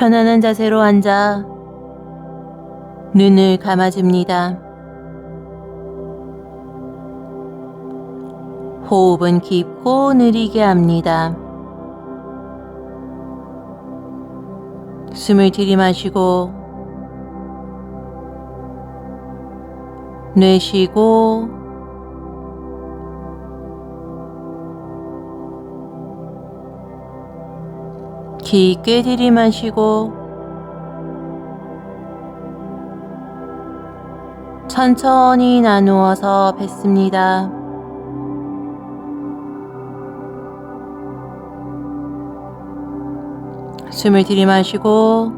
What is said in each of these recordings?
편안한 자세로 앉아 눈을 감아줍니다. 호흡은 깊고 느리게 합니다. 숨을 들이마시고 내쉬고 깊게 들이마시고 천천히 나누어서 뱉습니다. 숨을 들이마시고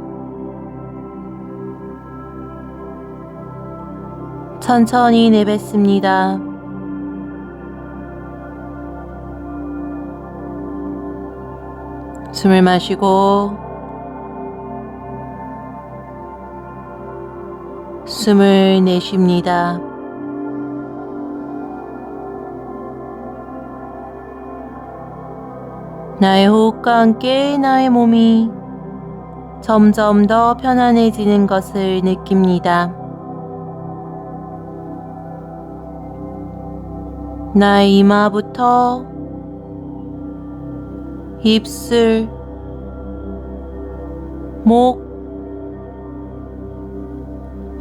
천천히 내뱉습니다. 숨을 마시고 숨을 내쉽니다. 나의 호흡과 함께 나의 몸이 점점 더 편안해지는 것을 느낍니다. 나의 이마부터 입술, 목,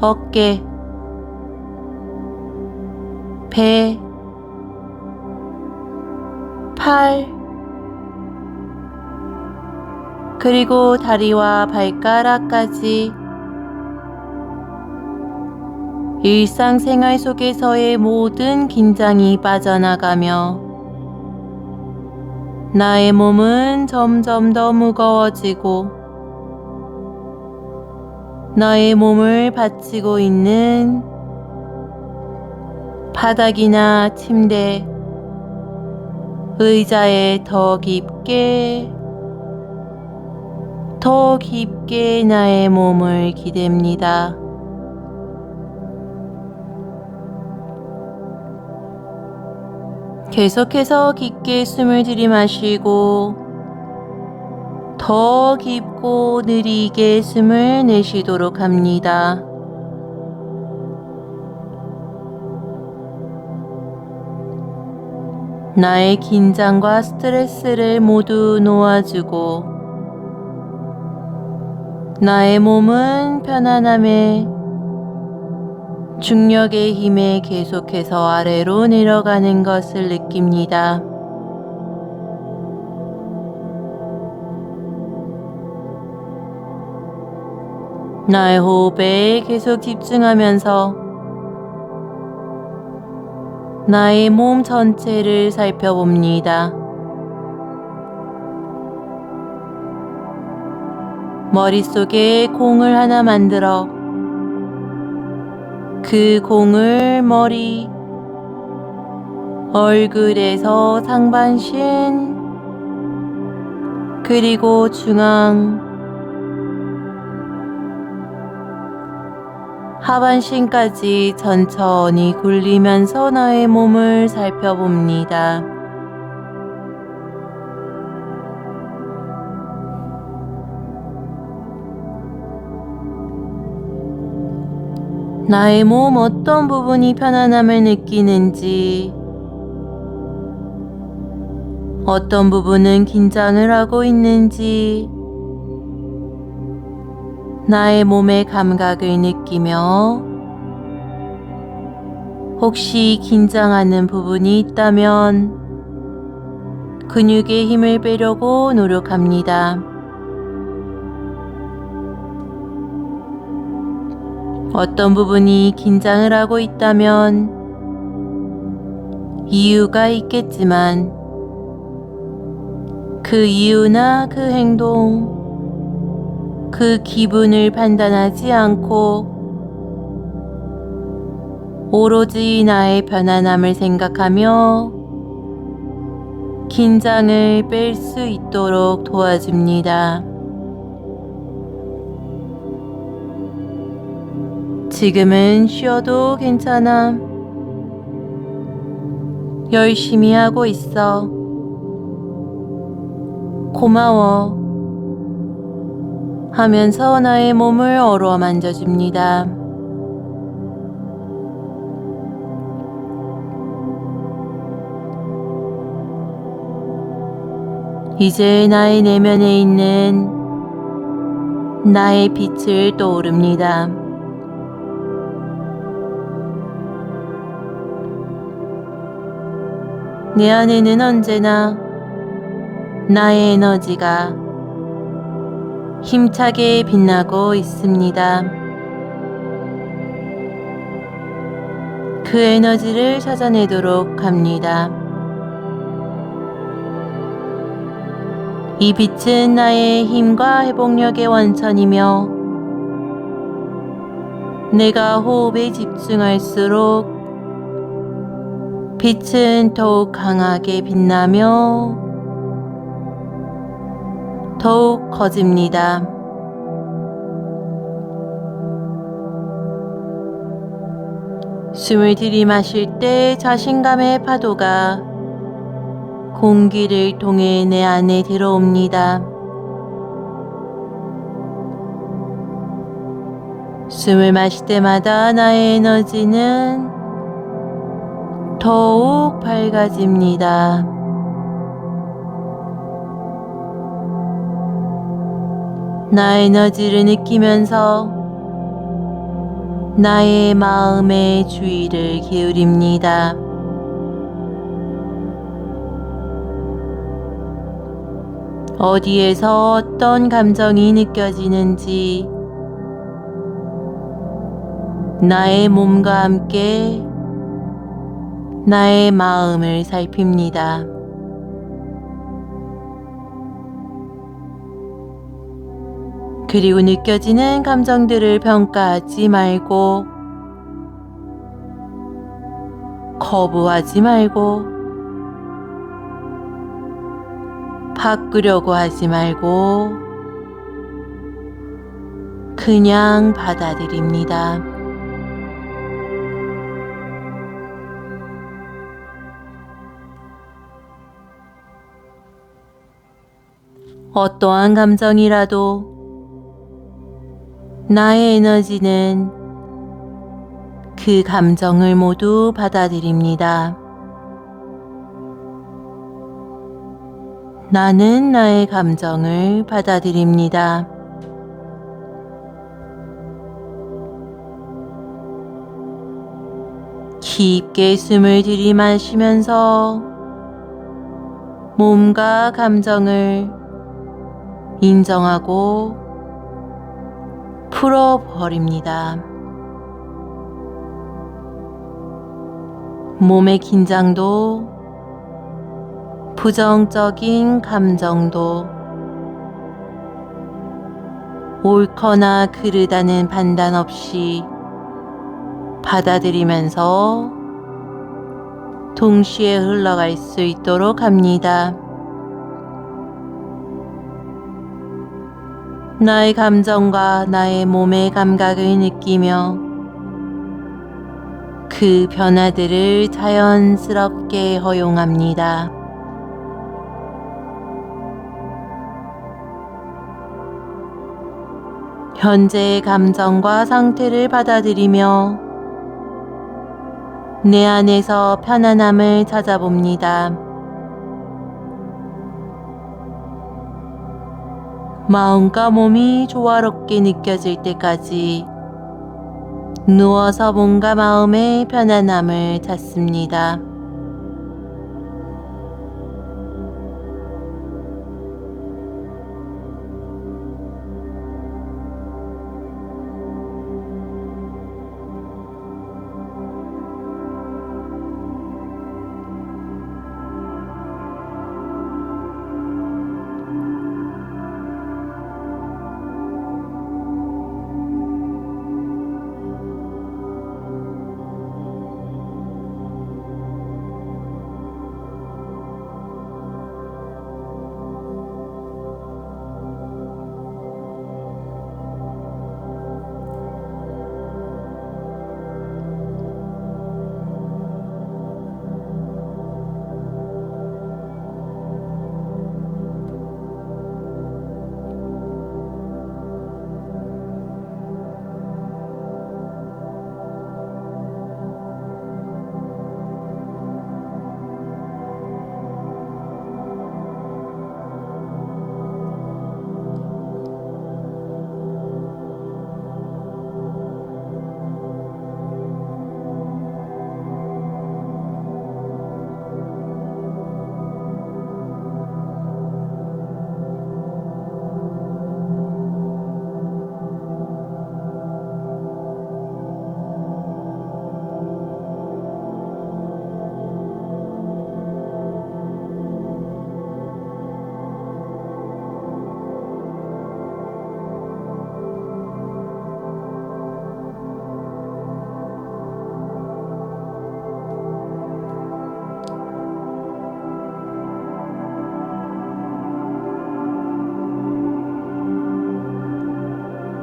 어깨, 배, 팔, 그리고 다리와 발가락까지 일상생활 속에서의 모든 긴장이 빠져나가며 나의 몸은 점점 더 무거워지고 나의 몸을 받치고 있는 바닥이나 침대, 의자에 더 깊게 더 깊게 나의 몸을 기댑니다. 계속해서 깊게 숨을 들이마시고 더 깊고 느리게 숨을 내쉬도록 합니다. 나의 긴장과 스트레스를 모두 놓아주고 나의 몸은 편안함에 중력의 힘에 계속해서 아래로 내려가는 것을 느낍니다. 나의 호흡에 계속 집중하면서 나의 몸 전체를 살펴봅니다. 머릿속에 공을 하나 만들어 그 공을 머리, 얼굴에서 상반신, 그리고 중앙, 하반신까지 천천히 굴리면서 나의 몸을 살펴봅니다. 나의 몸 어떤 부분이 편안함을 느끼는지, 어떤 부분은 긴장을 하고 있는지, 나의 몸의 감각을 느끼며, 혹시 긴장하는 부분이 있다면, 근육에 힘을 빼려고 노력합니다. 어떤 부분이 긴장을 하고 있다면 이유가 있겠지만 그 이유나 그 행동, 그 기분을 판단하지 않고 오로지 나의 편안함을 생각하며 긴장을 뺄 수 있도록 도와줍니다. 지금은 쉬어도 괜찮아. 열심히 하고 있어. 고마워. 하면서 나의 몸을 어루만져 줍니다. 이제 나의 내면에 있는 나의 빛을 떠오릅니다. 내 안에는 언제나 나의 에너지가 힘차게 빛나고 있습니다. 그 에너지를 찾아내도록 합니다. 이 빛은 나의 힘과 회복력의 원천이며 내가 호흡에 집중할수록 빛은 더욱 강하게 빛나며 더욱 커집니다. 숨을 들이마실 때 자신감의 파도가 공기를 통해 내 안에 들어옵니다. 숨을 마실 때마다 나의 에너지는 더욱 밝아집니다. 나의 에너지를 느끼면서 나의 마음의 주의를 기울입니다. 어디에서 어떤 감정이 느껴지는지 나의 몸과 함께 나의 마음을 살핍니다. 그리고 느껴지는 감정들을 평가하지 말고 거부하지 말고 바꾸려고 하지 말고 그냥 받아들입니다. 어떠한 감정이라도 나의 에너지는 그 감정을 모두 받아들입니다. 나는 나의 감정을 받아들입니다. 깊게 숨을 들이마시면서 몸과 감정을 인정하고 풀어버립니다. 몸의 긴장도 부정적인 감정도 옳거나 그르다는 판단 없이 받아들이면서 동시에 흘러갈 수 있도록 합니다. 나의 감정과 나의 몸의 감각을 느끼며 그 변화들을 자연스럽게 허용합니다. 현재의 감정과 상태를 받아들이며 내 안에서 편안함을 찾아봅니다. 마음과 몸이 조화롭게 느껴질 때까지 누워서 몸과 마음의 편안함을 찾습니다.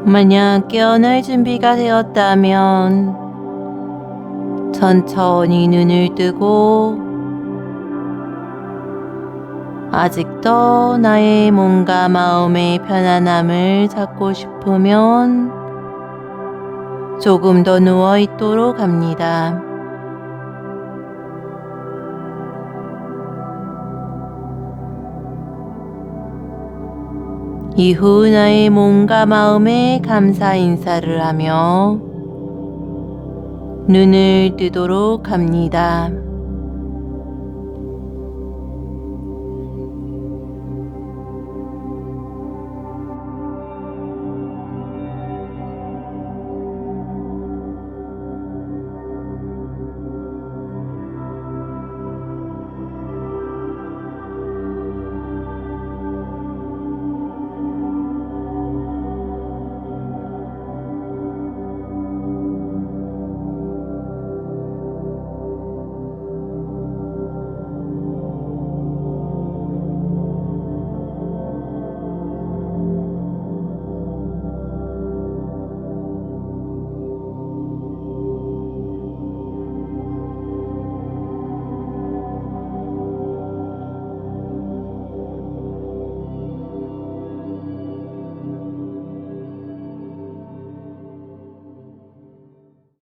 만약 깨어날 준비가 되었다면 천천히 눈을 뜨고 아직도 나의 몸과 마음의 편안함을 찾고 싶으면 조금 더 누워 있도록 합니다. 이후 나의 몸과 마음에 감사 인사를 하며 눈을 뜨도록 합니다.